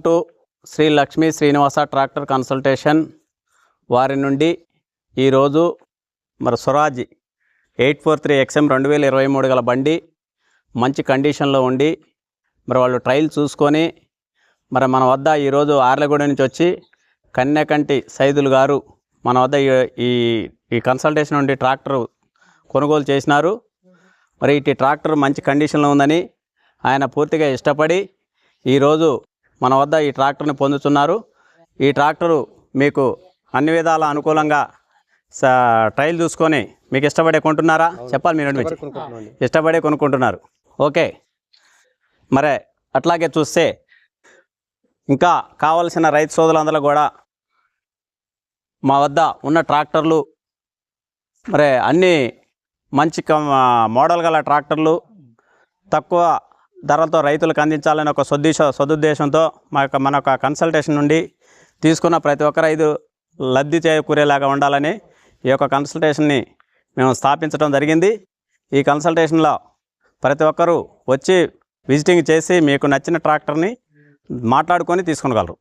To Shri Lakshmi Srinivasa tractor consultation. వారి నుండి ఈరోజు మరి Swaraj eight four three XM రెండు వేల ఇరవై మూడు గల బండి మంచి కండిషన్లో ఉండి మరి వాళ్ళు ట్రయల్ చూసుకొని మరి మన వద్ద ఈరోజు ఆర్లగూడ నుంచి వచ్చి కన్యాకంటి సైదులు గారు మన వద్ద ఈ- ఈ ఈ కన్సల్టేషన్ నుండి ట్రాక్టర్ కొనుగోలు చేసినారు. మరి ఇటు ట్రాక్టర్ మంచి కండిషన్లో ఉందని ఆయన పూర్తిగా ఇష్టపడి ఈరోజు మన వద్ద ఈ ట్రాక్టర్ని పొందుతున్నారు. ఈ ట్రాక్టరు మీకు అన్ని విధాల అనుకూలంగా స ట్రయల్ చూసుకొని మీకు ఇష్టపడే కొంటున్నారా? చెప్పాలి మీరు. ఇష్టపడే కొనుక్కుంటున్నారు. ఓకే. మరే అట్లాగే చూస్తే ఇంకా కావలసిన రైతు సోదరులందరూ కూడా మా వద్ద ఉన్న ట్రాక్టర్లు మరి అన్ని మంచి మోడల్ గల ట్రాక్టర్లు తక్కువ ధరలతో రైతులకు అందించాలని ఒక సదుద్దేశ సదుద్దేశంతో మా యొక్క మన యొక్క కన్సల్టేషన్ నుండి తీసుకున్న ప్రతి ఒక్క రైతు లబ్ధి చేకూరేలాగా ఉండాలని ఈ యొక్క కన్సల్టేషన్ని మేము స్థాపించడం జరిగింది. ఈ కన్సల్టేషన్లో ప్రతి ఒక్కరూ వచ్చి విజిటింగ్ చేసి మీకు నచ్చిన ట్రాక్టర్ని మాట్లాడుకొని తీసుకునగలరు.